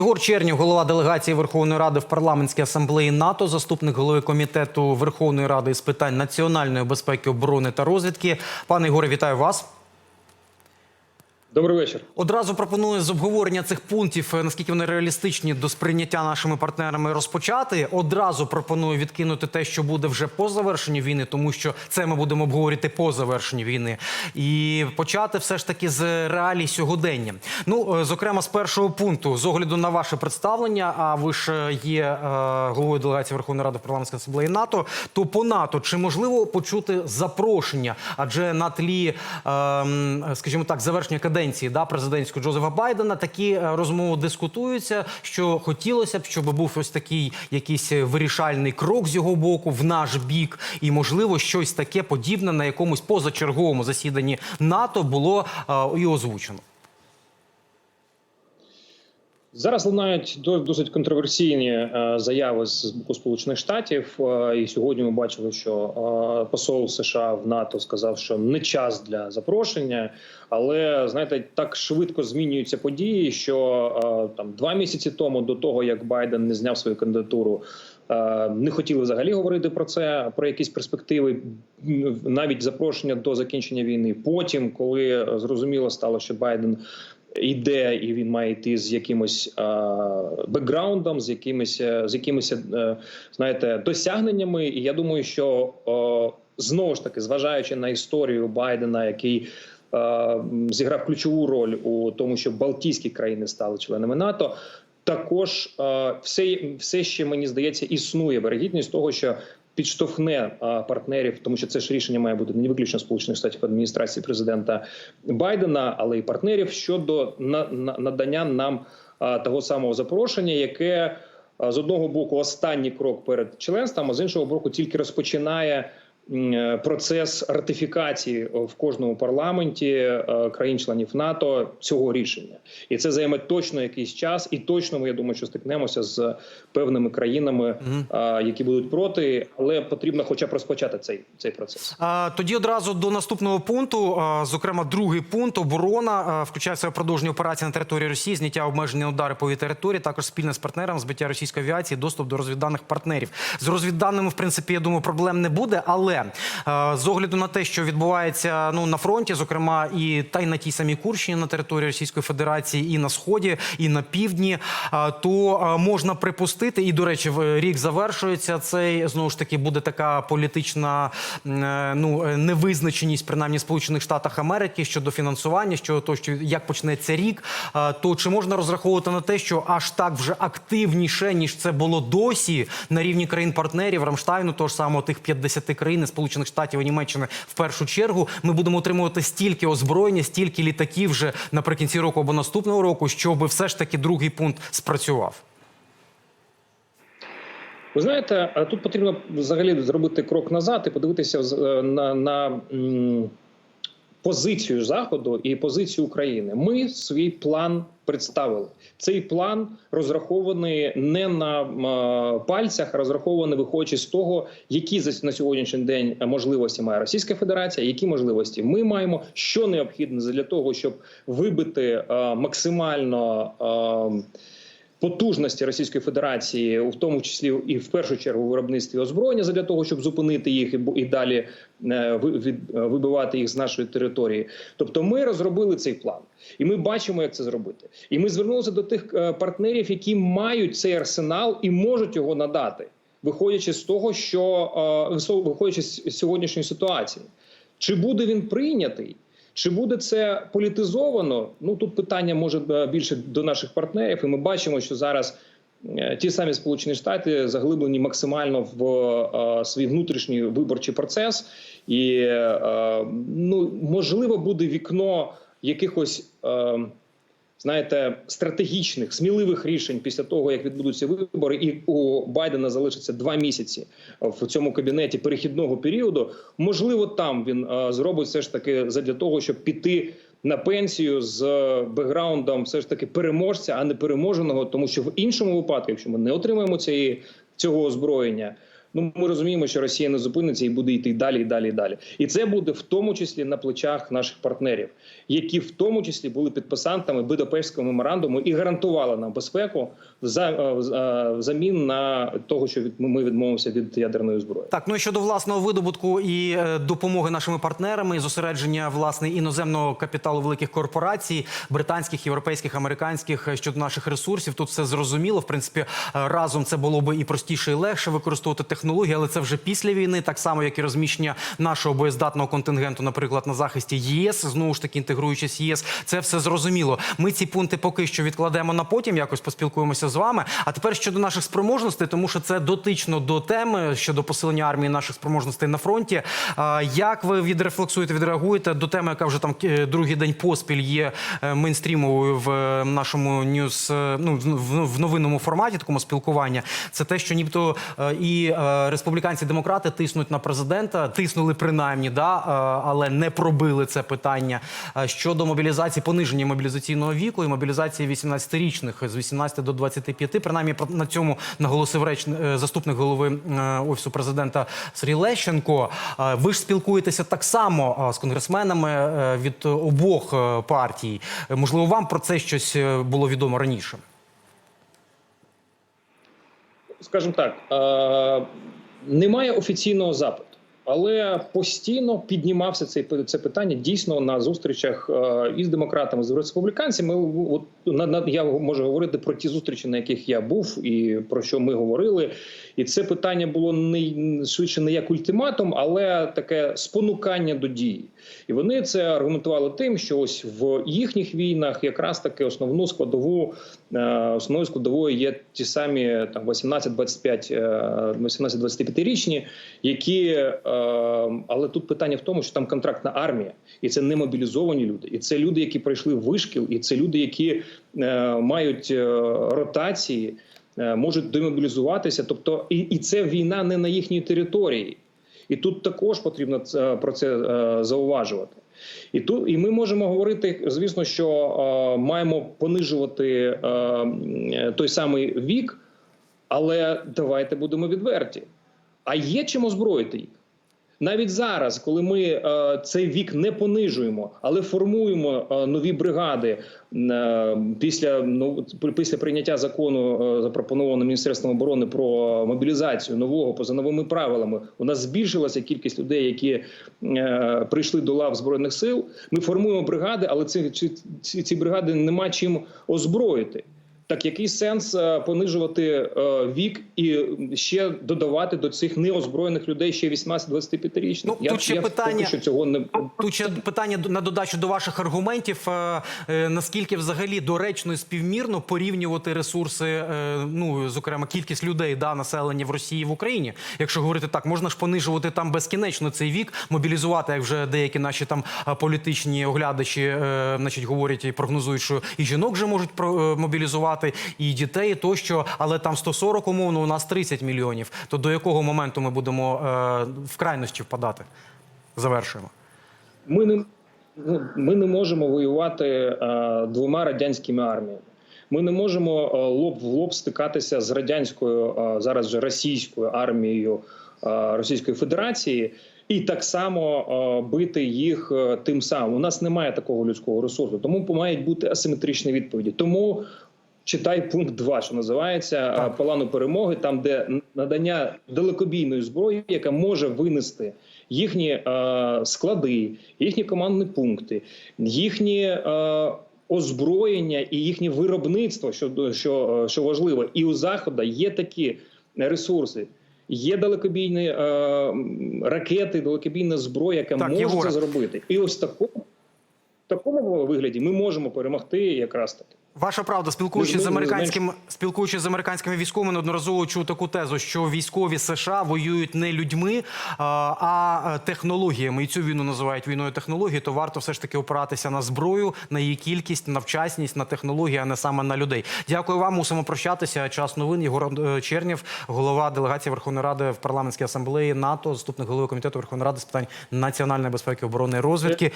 Ігор Чернів, голова делегації Верховної Ради в парламентській асамблеї НАТО, заступник голови комітету Верховної Ради з питань національної безпеки, оборони та розвідки. Пане Ігоре, вітаю вас. Добрий вечір. Одразу пропоную з обговорення цих пунктів, е, наскільки вони реалістичні до сприйняття нашими партнерами розпочати. Одразу пропоную відкинути те, що буде вже по завершенні війни, тому що це ми будемо обговорити по завершенні війни, і почати все ж таки з реалій сьогодення. Ну, е, зокрема, з першого пункту, з огляду на ваше представлення, а ви ж е, є головою делегації Верховної Ради в парламентській асамблеї НАТО. То по НАТО чи можливо почути запрошення? Адже на тлі, ем, скажімо так, завершення каденції да, президентського Джозефа Байдена такі е, розмови дискутуються, що хотілося б, щоб був ось такий якийсь вирішальний крок з його боку в наш бік, і можливо щось таке подібне на якомусь позачерговому засіданні НАТО було е, і озвучено. Зараз лунають до- досить контроверсійні е, заяви з боку Сполучених Штатів. Е, І сьогодні ми бачили, що е, посол США в НАТО сказав, що не час для запрошення. Але знаєте, так швидко змінюються події, що там два місяці тому, до того як Байден не зняв свою кандидатуру. Не хотіли взагалі говорити про це, про якісь перспективи, навіть запрошення до закінчення війни. Потім, коли зрозуміло стало, що Байден йде, і він має йти з якимось бекграундом, з якимись е, з якимись е, знаєте досягненнями. І я думаю, що знову ж таки, зважаючи на історію Байдена, який зіграв ключову роль у тому, що Балтійські країни стали членами НАТО. Також е, все, все ще мені здається існує вирогідність того, що підштовхне е, партнерів, тому що це ж рішення має бути не виключно сполучених штатів адміністрації президента Байдена, але й партнерів щодо на, на, надання нам е, того самого запрошення, яке з одного боку останній крок перед членством, а з іншого боку, тільки розпочинає процес ратифікації в кожному парламенті е, країн-членів НАТО цього рішення, і це займе точно якийсь час, і точно ми я думаю, що стикнемося з певними країнами, е, які будуть проти, але потрібно, хоча б розпочати цей цей процес. А, Тоді одразу до наступного пункту, зокрема, другий пункт оборона включає в себе продовження операції на території Росії, зняття обмеження удари по її території, також спільне з партнером, збиття російської авіації, доступ до розвідданих партнерів. З розвідданими, в принципі, я думаю, проблем не буде. Але а, з огляду на те, що відбувається ну на фронті, зокрема, і та й на тій самій Курщині на території Російської Федерації, і на сході, і на півдні, то можна припустити, і до речі, рік завершується цей знову ж таки буде така політична е, ну е, невизначеність, принаймні Сполучених Штатах Америки щодо фінансування, щодо того, що як почнеться рік. То чи можна розраховувати на те, що аж так вже активніше ніж це було досі на рівні країн-партнерів Рамштайну, того ж самого тих 50 країн Сполучених Штатів і Німеччини в першу чергу, ми будемо отримувати стільки озброєння, стільки літаків вже наприкінці року або наступного року, щоб все ж таки другий пункт спрацював. Ви знаєте, тут потрібно взагалі зробити крок назад і подивитися е, на, на позицію Заходу і позицію України. Ми свій план представили. Цей план розрахований не на пальцях, а розрахований виходячи з того, які на сьогоднішній день можливості має Російська Федерація, які можливості ми маємо, що необхідно для того, щоб вибити е, максимально. Потужності Російської Федерації, в тому числі і в першу чергу виробництві озброєння, для того, щоб зупинити їх і далі е, е, вибивати їх з нашої території. Тобто, ми розробили цей план, і ми бачимо, як це зробити. І ми звернулися до тих е, партнерів, які мають цей арсенал і можуть його надати, виходячи з того, що виходячи з сьогоднішньої ситуації. Чи буде він прийнятий? Чи буде це політизовано? Ну тут питання може е, більше до наших партнерів, і ми бачимо, що зараз е, ті самі Сполучені Штати заглиблені максимально в е, свій внутрішній виборчий процес, і ну можливо буде вікно якихось. Знаєте, стратегічних, сміливих рішень після того, як відбудуться вибори, і у Байдена залишиться два місяці в цьому кабінеті перехідного періоду. Можливо, там він е, зробить все ж таки задля того, щоб піти на пенсію з е, бекграундом, все ж таки переможця, а не переможеного, тому що в іншому випадку, якщо ми не отримаємо цієї цього озброєння. Ну ми розуміємо, що Росія не зупиниться і буде йти далі, і далі, і далі. І це буде в тому числі на плечах наших партнерів, які в тому числі були підписантами Будапештського меморандуму і гарантували нам безпеку за е, е, взамін на того, що ми відмовимося від ядерної зброї. Так, ну і щодо власного видобутку і е, допомоги нашими партнерами, і зосередження власне іноземного капіталу великих корпорацій, британських, європейських, американських щодо наших ресурсів, тут все зрозуміло. В принципі, разом це було би і простіше, і легше використовувати технології, але це вже після війни, так само як і розміщення нашого боєздатного контингенту, наприклад, на захисті ЄС, знову ж таки інтегруючись ЄС. Це все зрозуміло. Ми ці пункти поки що відкладемо на потім, якось поспілкуємося з вами. А тепер щодо наших спроможностей, тому що це дотично до теми щодо посилення армії наших спроможностей на фронті. Як ви відрефлексуєте, відреагуєте до теми, яка вже там е, другий день поспіль є е, мейнстрімовою в е, нашому ньюс, ну в- новинному форматі такому спілкування? Це те, що нібито і республіканці демократи тиснуть на президента, тиснули принаймні, да, е, але не пробили це питання Е, щодо мобілізації, пониження мобілізаційного віку і мобілізації 18-річних з 18 до 25. Принаймні на цьому наголосив реч е, заступник голови е, офісу президента Сергій Лещенко. Е, Ви ж спілкуєтеся так само е, з конгресменами е, від обох е, партій. Е, Можливо, вам про це щось е, було відомо раніше? Скажімо так, е, немає офіційного запиту, але постійно піднімався цей це питання дійсно на зустрічах е, із демократами, з республіканцями. От на, на я можу говорити про ті зустрічі, на яких я був, і про що ми говорили. І це питання було не швидше не як ультиматум, але таке спонукання до дії. І вони це аргументували тим, що ось в їхніх війнах якраз таки основну складову е, основною складовою є ті самі там 18-25 е, 18-25 річні, які е, але тут питання в тому, що там контрактна армія, і це не мобілізовані люди, і це люди, які пройшли вишкіл, і це люди, які е, мають ротації, можуть демобілізуватися. Тобто, і, і це війна не на їхній території. І тут також потрібно про це е, зауважувати. І тут і ми можемо говорити, звісно, що е, маємо понижувати е, той самий вік, але давайте будемо відверті. А є чим озброїти їх? Навіть зараз, коли ми е, цей вік не понижуємо, але формуємо е, нові бригади е, після ну, після прийняття закону, запропонованого міністерством оборони про мобілізацію нового поза новими правилами, у нас збільшилася кількість людей, які прийшли до лав збройних сил. Ми формуємо бригади, але ці, ці, ці бригади нема чим озброїти. Так який сенс е, понижувати е, вік і ще додавати до цих неозброєних людей ще 18-25 річних? Ну, тут ще я питання- що цього не Тут ще питання на додачу до ваших аргументів. Е, Наскільки взагалі доречно і співмірно порівнювати ресурси, ну зокрема кількість людей да населення в Росії в Україні? Якщо говорити так, можна ж понижувати там безкінечно цей вік, мобілізувати, як вже деякі наші там політичні оглядачі, значить, говорять і прогнозують, що і жінок вже можуть про- е, і дітей, і тощо, але там 140 умовно, у нас 30 мільйонів. То до якого моменту ми будемо е, в крайності впадати? Завершуємо. ми не ми не можемо воювати е, двома радянськими арміями. Ми не можемо е, лоб в лоб стикатися з радянською зараз вже російською армією Російської Федерації. І так само бити їх тим самим. У нас немає такого людського ресурсу, тому мають бути асиметричні відповіді. Тому читай пункт 2, що називається Так. е, плану перемоги, там де надання далекобійної зброї, яка може винести їхні е, склади, їхні командні пункти, їхні е, озброєння і їхнє виробництво, що, що, е, що важливо, і у заходу є такі ресурси. Є далекобійні е, ракети, далекобійна зброя, яка Так, може це зробити. І ось в такому, в такому вигляді ми можемо перемогти якраз таки. Ваша правда, спілкуючись з американським, спілкуючись з американськими військовими, неодноразово чув таку тезу, що військові США воюють не людьми, а, а технологіями. І цю війну називають війною технології. То варто все ж таки опиратися на зброю, на її кількість, на вчасність, на технології, а не саме на людей. Дякую вам. Мусимо прощатися. Час новин. Єгор е, Чернєв, голова делегації Верховної Ради в парламентській асамблеї НАТО, заступник голови комітету Верховної Ради з питань національної безпеки, оборони і розвідки.